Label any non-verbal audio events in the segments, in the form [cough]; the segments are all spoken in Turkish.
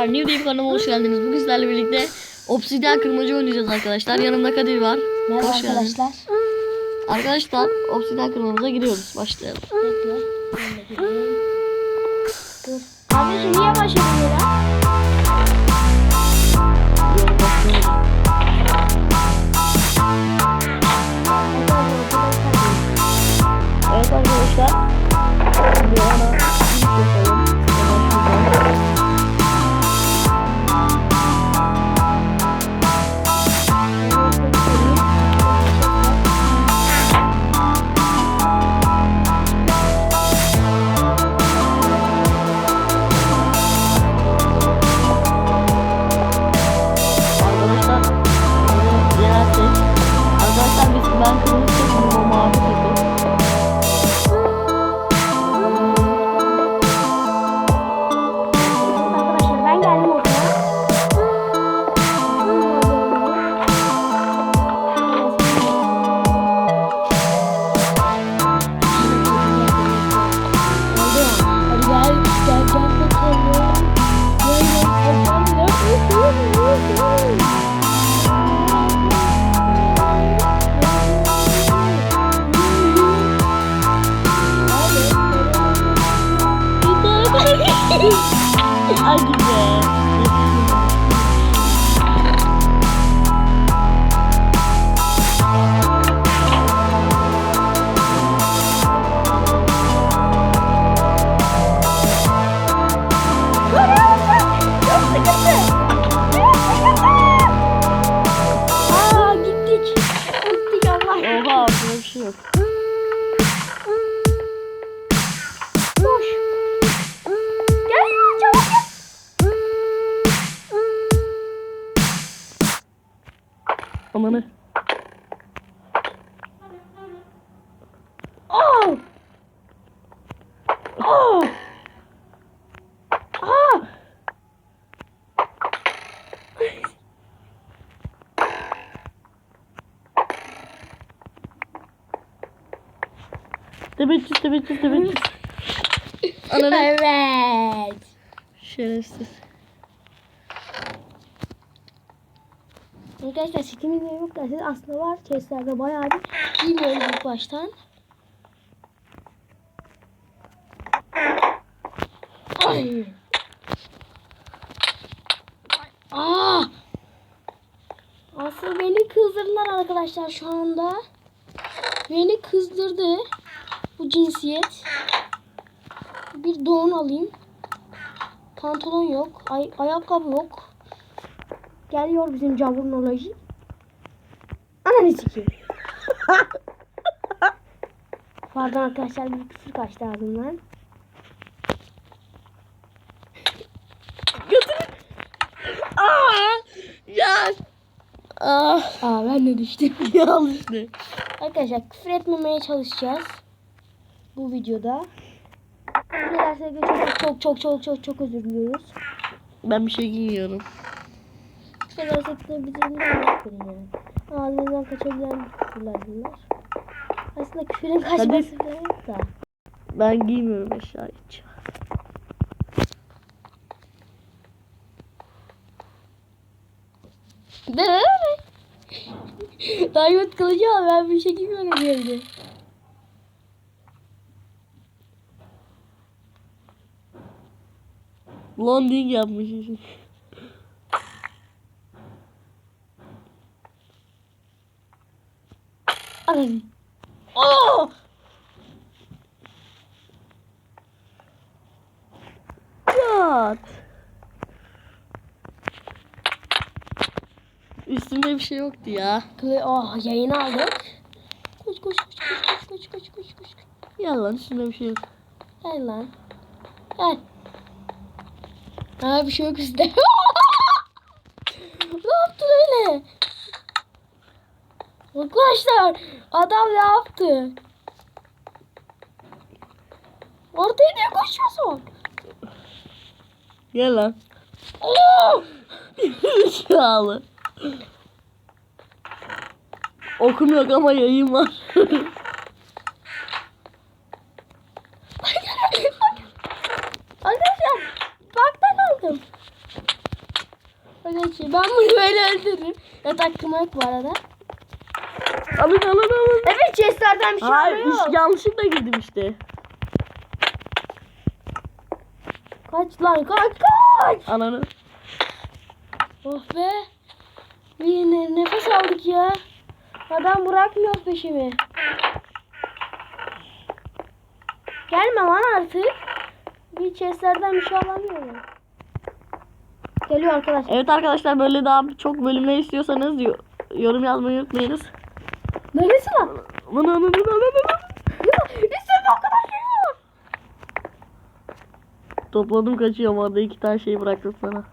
arkadaşlar. New Deep kanalıma hoş geldiniz. Bugün sizlerle birlikte Obsidian kırmacı oynayacağız arkadaşlar. Yanımda Kadir var. Merhaba hoş geldin. arkadaşlar. Arkadaşlar Obsidian kırmamıza giriyoruz. Başlayalım. Bekle. Abi niye başladın ya? Amanı. Oh. Oh. Ah. Tebettüs tebettüs tebettüs. Ananı. Evet. Şerefsiz. Arkadaşlar Steam'de yok derseniz aslında var. Chestlerde bayağı bir bilmiyorum ilk baştan. Ay. Aa! Asıl beni kızdırdılar arkadaşlar şu anda. Beni kızdırdı bu cinsiyet. Bir don alayım. Pantolon yok. Ay ayakkabı yok. Geliyor bizim caburnoloji. Ananı sikeyim. [laughs] Pardon arkadaşlar bir küfür kaçtı ağzımdan. Aa! Ya. Ah. Aa ben de düştüm. [laughs] Al işte. arkadaşlar küfür etmemeye çalışacağız. Bu videoda. De çok çok çok çok çok çok özür diliyoruz. Ben bir şey giymiyorum. Küfür edersek de yani. Ağzınızdan kaçabilen küfürler bunlar. Aslında küfürün kaçması falan yok da. Ben giymiyorum eşya hiç. Ne? Diamond kılıcı al ben bir şey giymiyorum bir evde. Blonding Ay. Oh! God. Üstümde bir şey yoktu ya. Oh yayını aldık. Koş koş koş koş koş koş koş koş. Gel lan üstümde bir şey yok. Gel lan. Gel. Aa bir şey yok üstümde. [laughs] Arkadaşlar adam ne yaptı? Ortaya niye koşuyorsun? Gel lan. Zekalı. [laughs] Okum yok ama yayın var. Arkadaşlar baktan aldım. Arkadaşlar ben bunu böyle öldürürüm. Yatak kırma yok bu arada. Alın alın alın. Evet chestlerden bir şey Hayır alıyor. iş- yanlışlıkla girdim işte. Kaç lan kaç kaç. Ananı. Oh be. Bir ne- nefes aldık ya. Adam bırakmıyor peşimi. Gelme lan artık. Bir chestlerden bir şey alamıyorum. Geliyor arkadaşlar. Evet arkadaşlar böyle daha çok bölümler istiyorsanız yo- yorum yazmayı unutmayınız. Neresi lan? Aman aman aman aman. Ya üstümde o kadar şey var. Topladım kaçıyorum orada iki tane şey bıraktım sana.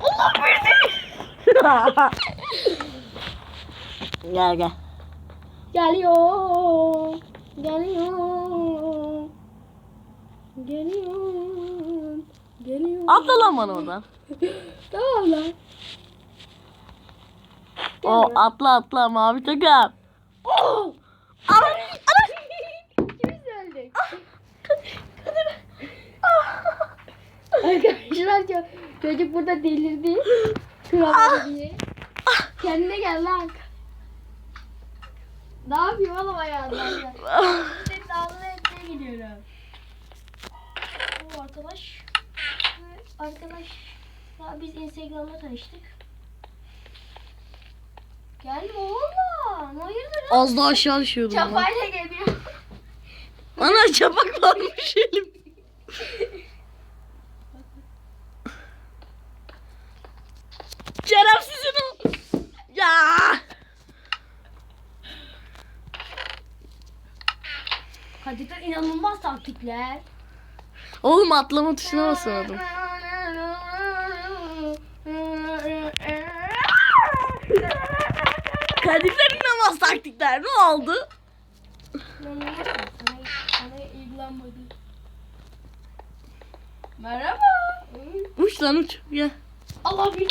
Allah verdi. [laughs] gel gel. Geliyor. Geliyor. Geliyor. Geliyor. Atla lan bana oradan. [laughs] Tamam lan. O atla atla mavi takım. Oh! Ana, [laughs] İkimiz öldük. Arkadaşlar ço- çocuk burada delirdi. Kıramadı diye. Kendine gel lan. Ne yapıyor oğlum ayağında? Ya biz Instagram'da tanıştık. Gelme oğlum. Hayırdır? Az daha aşağı düşüyordum. Çapayla geliyor. Ana çapak varmış elim. Şerefsizin o. Ya. Kadir'den inanılmaz taktikler. Oğlum atlama tuşuna basamadım. Kadifler inanılmaz taktikler. Ne oldu? Merhaba. Uç lan uç. Gel. Allah bilir.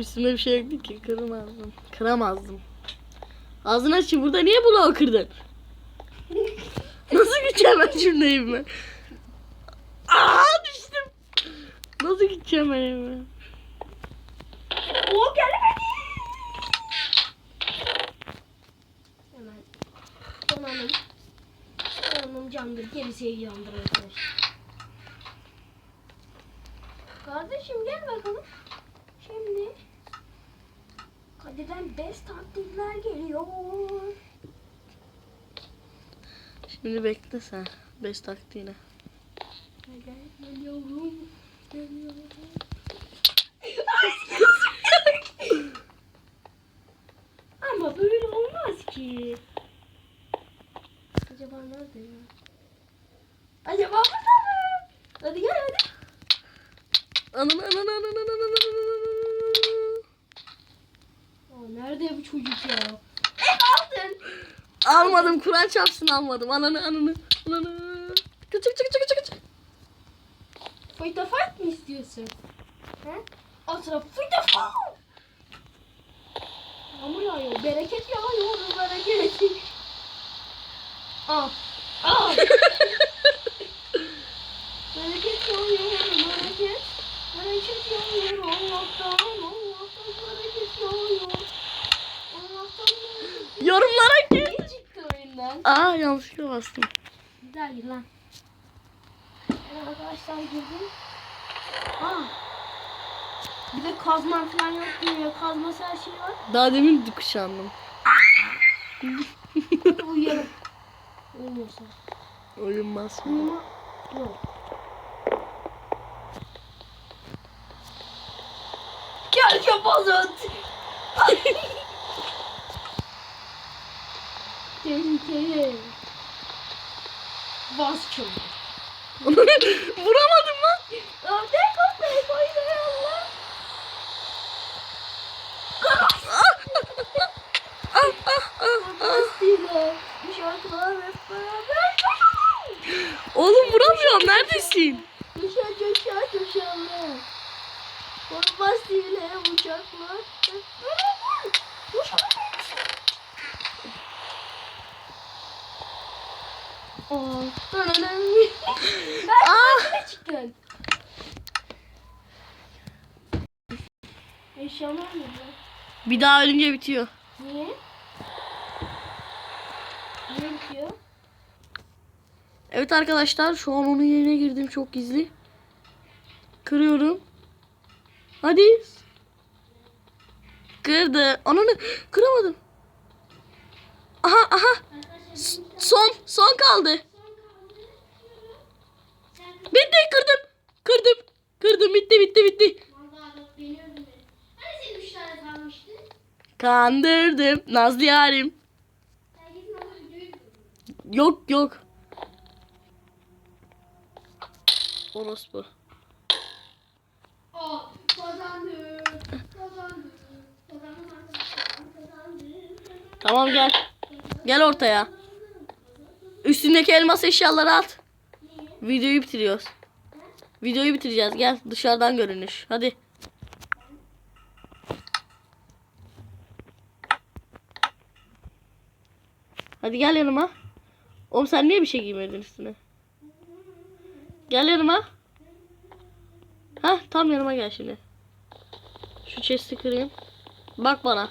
Üstüme bir şey yoktu ki. Kıramazdım. Kıramazdım. Ağzını aç. Burada niye bloğu kırdın? Nasıl gideceğim ben şimdi evime? Aa düştüm. Nasıl gideceğim ben evime? O gelemedi. Hemen donanım. Donanım candır. Gerisi heyecandır arkadaşlar. Kardeşim gel bakalım. Şimdi Kadir'den best taktikler geliyor. Şimdi bekle sen. Beş taktiğine. Gel, Geliyorum. Geliyorum. Ama böyle olmaz ki. Acaba nerede ya? Acaba burada mı? Hadi gel hadi. Ananı ananı ananı ananı ananı. Aa, nerede bu çocuk ya? Hep aldın. Almadım. Kur'an çarpsın almadım. Ananı ananı ananı. Çık çık çık çık çık. Fight the fight mı istiyorsun? He? Al sana fight the fight. Yağmur yağıyor. Bereket yağıyor. Bereket. Aa. Aa. [laughs] bereket yağıyor. Bereket bereket yağıyor. Allah'tan bereket. Yorumlara gir. Ne oyundan? Aa yanlışlıkla bastım. Güzel gir lan. Evet arkadaşlar girdim. Aa. Bir de kazman falan yok diyor. Kazması her şey var. Daha demin kuşandım. Hadi [laughs] uyuyalım. Uyumuyorsa. Uyunmaz şimdi. Uyuma yok. Gel kapazot. [laughs] tehlikeye. Vaz çöldü. Vuramadım lan. Ördek o telefoyu ver Allah. Ah ah ah, ah. şarkılar hep beraber. Oğlum vuramıyorsun neredesin? Düşer düşer düşerler. Bombastıyla uçaklar hep Çıktın? Eşyalar mı bu? Bir daha ölünce bitiyor. Niye? Niye bitiyor? Evet arkadaşlar şu an onun yerine girdim çok gizli. Kırıyorum. Hadi. Kırdı. Ananı kıramadım. Aha aha. S- Son son kaldı. Bitti kırdım. Kırdım. Kırdım bitti bitti bitti. Hani? Kandırdım. Nazlı yarim. Yok yok. Orospu. Kazandım. Tamam gel. Gel ortaya. Üstündeki elmas eşyaları at. Videoyu bitiriyoruz. Videoyu bitireceğiz. Gel dışarıdan görünüş. Hadi. Hadi gel yanıma. Oğlum sen niye bir şey giymedin üstüne? Gel yanıma. Hah tam yanıma gel şimdi. Şu chest'i kırayım. Bak bana.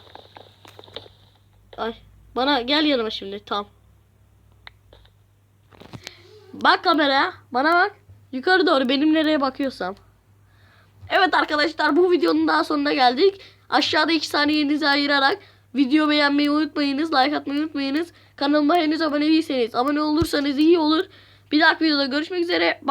Ay. Bana gel yanıma şimdi tam. Bak kameraya. Bana bak. Yukarı doğru benim nereye bakıyorsam. Evet arkadaşlar bu videonun daha sonuna geldik. Aşağıda 2 saniyenizi ayırarak video beğenmeyi unutmayınız. Like atmayı unutmayınız. Kanalıma henüz abone değilseniz abone olursanız iyi olur. Bir dahaki videoda görüşmek üzere. Bye.